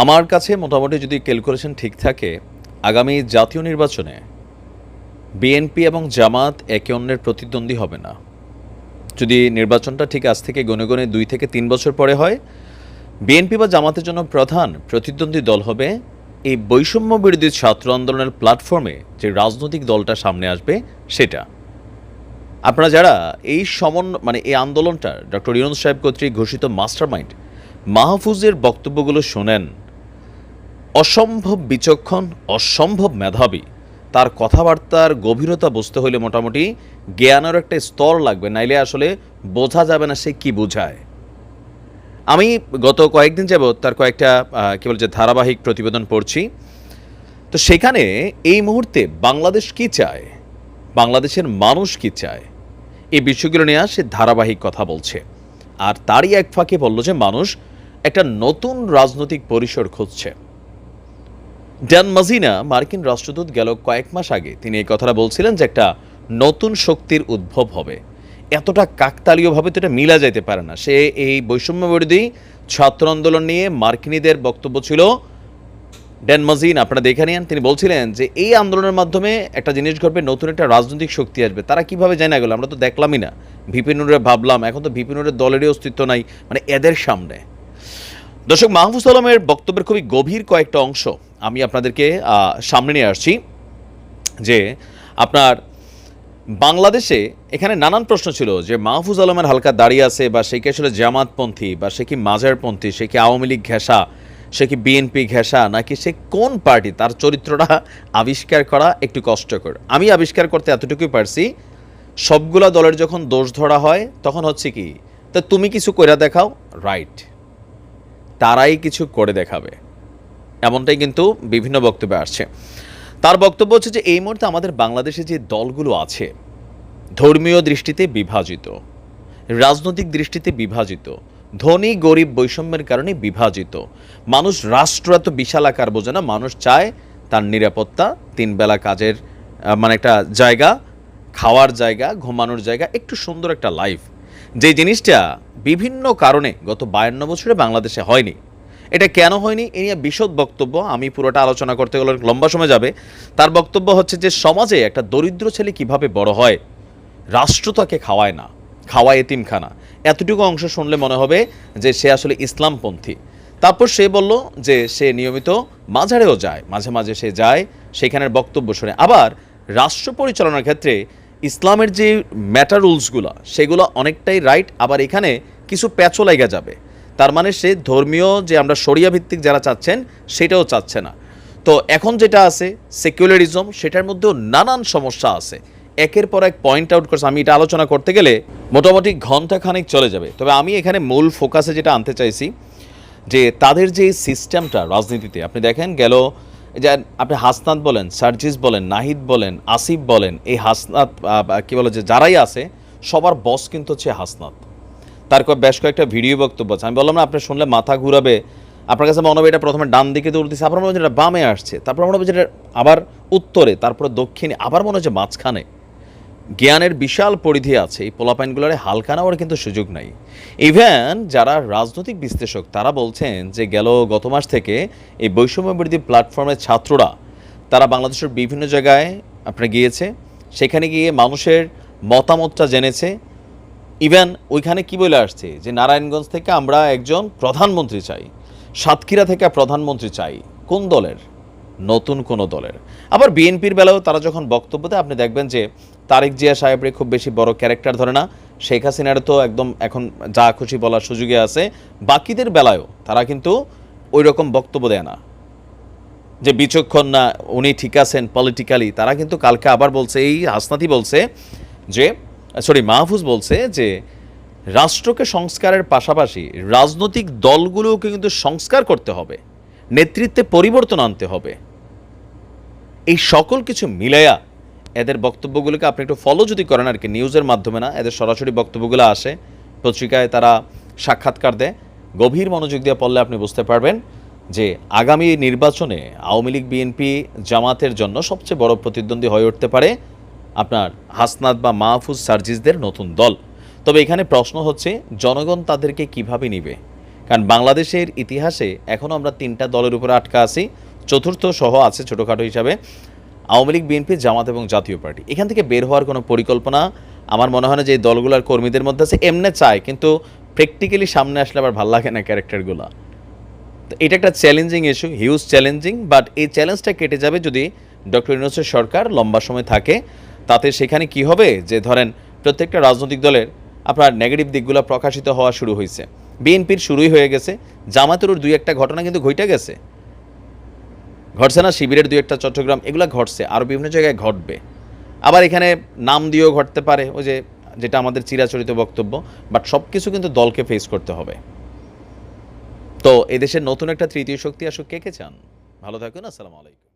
আমার কাছে মোটামুটি যদি ক্যালকুলেশন ঠিক থাকে, আগামী জাতীয় নির্বাচনে বিএনপি এবং জামাত একে অন্যের প্রতিদ্বন্দ্বী হবে না। যদি নির্বাচনটা ঠিক আজ থেকে গনে গনে দুই থেকে তিন বছর পরে হয় বিএনপি বা জামাতের জন্য প্রধান প্রতিদ্বন্দ্বী দল হবে এই বৈষম্য বিরোধী ছাত্র আন্দোলনের প্ল্যাটফর্মে যে রাজনৈতিক দলটা সামনে আসবে, সেটা। আপনারা যারা এই সমন মানে এই আন্দোলনটা, ডক্টর ইউনুস সাহেব কর্তৃক ঘোষিত মাস্টারমাইন্ড, মাহফুজের বক্তব্যগুলো শোনেন অসম্ভব বিচক্ষণ, অসম্ভব মেধাবী। তার কথাবার্তার গভীরতা বুঝতে হলে মোটামুটি জ্ঞানের একটা স্তর লাগবে, নাইলে আসলে বোঝা যাবে না সে কি বোঝায়। আমি গত কয়েকদিন যাবৎ তার কয়েকটা কি বলছে ধারাবাহিক প্রতিবেদন পড়ছি। তো সেখানে এই মুহূর্তে বাংলাদেশ কি চায়? বাংলাদেশের মানুষ কি চায়? এই বিষয়গুলো নিয়ে সে ধারাবাহিক কথা বলছে। আর তারই এক ফাঁকে বলল যে মানুষ একটা নতুন রাজনৈতিক পরিসর খুঁজছে। ড্যান মাজিনা, মার্কিন রাষ্ট্রদূত, গেল কয়েক মাস আগে। তিনি এই কথাটা বলছিলেন যে একটা নতুন শক্তির উদ্ভব হবে। এতটা কাকতালীয়ভাবে তো এটা মিলা যাইতে পারে না। সে এই বৈষম্য বিরোধী ছাত্র আন্দোলন নিয়ে মার্কিনীদের বক্তব্য ছিল। ড্যান মাজিন, আপনারা দেখে নিন, তিনি বলছিলেন যে এই আন্দোলনের মাধ্যমে একটা জিনিস ঘটবে, নতুন একটা রাজনৈতিক শক্তি আসবে। তারা কীভাবে জানা গেল? আমরা তো দেখলামই না। ভিপিনুরে ভাবলাম, এখন তো ভিপিনুরের দলেরই অস্তিত্ব নাই মানে এদের সামনে। দর্শক, মাহফুজ আলমের বক্তব্যের খুবই গভীর কয়েকটা অংশ। আমি আপনাদেরকে সামনে নিয়ে আসছি যে আপনার বাংলাদেশে এখানে নানান প্রশ্ন ছিল যে মাহফুজ আলমের হালকা দাঁড়িয়ে আছে বা সে কি আসলে জামাতপন্থী বা সে কি মাজারপন্থী, সে কি আওয়ামী লীগ ঘেঁষা, সে কি বিএনপি ঘেঁষা, নাকি সে কোন পার্টি, তার চরিত্রটা আবিষ্কার করা একটু কষ্টকর। আমি আবিষ্কার করতে এতটুকুই পারছি, সবগুলা দলের যখন দোষ ধরা হয়, তখন হচ্ছে কি, তা তুমি কিছু কইরা দেখাও? রাইট তারাই কিছু করে দেখাবে। এমনটাই কিন্তু বিভিন্ন বক্তব্যে আসছে। তার বক্তব্য হচ্ছে যে, এই মুহূর্তে আমাদের বাংলাদেশে যে দলগুলো আছে, ধর্মীয় দৃষ্টিতে বিভাজিত, রাজনৈতিক দৃষ্টিতে বিভাজিত, ধনী গরিব বৈষম্যের কারণে বিভাজিত, মানুষ রাষ্ট্র এত বিশাল আকার বোঝে না, মানুষ চায় তার নিরাপত্তা তিনবেলা কাজের মানে একটা জায়গা, খাওয়ার জায়গা, ঘুমানোর জায়গা, একটু সুন্দর একটা লাইফ যে জিনিসটা বিভিন্ন কারণে গত বায়ান্ন বছরে বাংলাদেশে হয়নি এটা কেন হয়নি? এ নিয়ে বিশদ বক্তব্য আমি পুরোটা আলোচনা করতে গেলে লম্বা সময় যাবে। তার বক্তব্য হচ্ছে যে, সমাজে একটা দরিদ্র ছেলে কীভাবে বড় হয়? রাষ্ট্র তাকে খাওয়ায় না। খাওয়ায় এতিমখানা। এতটুকু অংশ শুনলে মনে হবে যে, সে আসলে ইসলামপন্থী। তারপর সে বলল যে, সে নিয়মিত মাঝারেও যায়, মাঝে মাঝে সে যায়, সেখানের বক্তব্য শুনে। আবার রাষ্ট্র পরিচালনার ক্ষেত্রে ইসলামের যে ম্যাটার রুলসগুলো সেগুলো অনেকটাই রাইট আবার এখানে কিছু প্যাচও লাগা যাবে। তার মানে সে ধর্মীয় যে আমরা শরিয়া ভিত্তিক যারা চাচ্ছেন, সেটাও চাচ্ছে না। তো এখন যেটা আছে সেকুলারিজম সেটার মধ্যেও নানান সমস্যা আছে। একের পর এক পয়েন্ট আউট করছে। আমি এটা আলোচনা করতে গেলে মোটামুটি ঘণ্টা খানিক চলে যাবে। তবে আমি এখানে মূল ফোকাসে যেটা আনতে চাইছি, যে তাদের যে সিস্টেমটা রাজনীতিতে, আপনি দেখেন গেল যে আপনি হাসনাত বলেন, সার্জিস বলেন, নাহিদ বলেন, আসিফ বলেন, এই হাসনাত কি বলে যে যারাই আছে, সবার বস কিন্তু হচ্ছে হাসনাত। তার বেশ কয়েকটা ভিডিও বক্তব্য আছে। আমি বললাম না, আপনি শুনলে মাথা ঘুরাবে। আপনার কাছে মনে হবে এটা প্রথমে ডান দিকে দৌড় দিচ্ছে আপনার মনে হচ্ছে যেটা বামে আসছে, তারপর মনে হবে যেটা আবার উত্তরে, তারপরে দক্ষিণে, আবার মনে হচ্ছে মাঝখানে। জ্ঞানের বিশাল পরিধি আছে, এই পোলাপাইনগুলোরে হালকা নেওয়ার কিন্তু সুযোগ নাই। ইভেন যারা রাজনৈতিক বিশ্লেষক, তারা বলছেন যে গেল গত মাস থেকে এই বৈষম্য বিরোধী প্ল্যাটফর্মের ছাত্ররা, তারা বাংলাদেশের বিভিন্ন জায়গায় আপনার গিয়েছে, সেখানে গিয়ে মানুষের মতামতটা জেনেছে ইভেন ওইখানে কি বলে আসছে? যে নারায়ণগঞ্জ থেকে আমরা একজন প্রধানমন্ত্রী চাই, সাতক্ষীরা থেকে প্রধানমন্ত্রী চাই, কোন দলের? নতুন কোন দলের। আবার বিএনপির বেলাও তারা যখন বক্তব্য দেয়, আপনি দেখবেন যে তারেক জিয়া সাহেবের খুব বেশি বড় ক্যারেক্টার ধরে না। শেখ হাসিনার তো একদম এখন যা খুশি বলার সুযোগে আছে। বাকিদের বেলায়ও তারা কিন্তু ওই রকম বক্তব্য দেয় না। যে বিচক্ষণ না, উনি ঠিক আছেন পলিটিক্যালি তারা কিন্তু কালকে আবার বলছে, এই হাসনাতি বলছে যে সরি, মাহফুজ বলছে যে রাষ্ট্রকে সংস্কারের পাশাপাশি রাজনৈতিক দলগুলোকে কিন্তু সংস্কার করতে হবে, নেতৃত্বে পরিবর্তন আনতে হবে। এই সকল কিছু মিলাইয়া এদের বক্তব্যগুলোকে আপনি একটু ফলো যদি করেন আর কি নিউজের মাধ্যমে না, এদের সরাসরি বক্তব্যগুলো আসে। পত্রিকায় তারা সাক্ষাৎকার দেয়। গভীর মনোযোগ দিয়ে পড়লে আপনি বুঝতে পারবেন যে আগামী নির্বাচনে আওয়ামী লীগ, বিএনপি জামাতের জন্য সবচেয়ে বড় প্রতিদ্বন্দ্বী হয়ে উঠতে পারে আপনার হাসনাত বা মাহফুজ সার্জিসদের নতুন দল। তবে এখানে প্রশ্ন হচ্ছে, জনগণ তাদেরকে কীভাবে নিবে? কারণ বাংলাদেশের ইতিহাসে এখনও আমরা তিনটা দলের উপরে আটকা আছি, চতুর্থ সহ আছে ছোটোখাটো হিসাবে, আওয়ামী লীগ, বিএনপি, জামাত এবং জাতীয় পার্টি। এখান থেকে বের হওয়ার কোনো পরিকল্পনা আমার মনে হয় না যে এই দলগুলোর কর্মীদের মধ্যে আছে, এমনে চায়, কিন্তু প্র্যাকটিক্যালি সামনে আসলে আবার ভালো লাগে না ক্যারেক্টারগুলো। তো এটা একটা challenging issue huge challenging but এই চ্যালেঞ্জটা কেটে যাবে যদি ডক্টর ইউনুসের সরকার লম্বা সময় থাকে। তাতে সেখানে কি হবে? যে ধরেন, প্রত্যেকটা রাজনৈতিক দলের আপনার নেগেটিভ দিকগুলো প্রকাশিত হওয়া শুরু হয়েছে। বিএনপির শুরুই হয়ে গেছে। জামাতেরও দুই একটা ঘটনা কিন্তু ঘটে গেছে। ঘটছে না, শিবিরের দুই একটা চট্টগ্রাম, এগুলো ঘটছে। আরও বিভিন্ন জায়গায় ঘটবে। আবার এখানে নাম দিয়েও ঘটতে পারে, ওই যে, যেটা আমাদের চিরাচরিত বক্তব্য। বাট সব কিছু কিন্তু দলকে ফেস করতে হবে। তো এদেশের নতুন একটা তৃতীয় শক্তি আসুক, কে কে চান? ভালো থাকুন, আসসালামু আলাইকুম।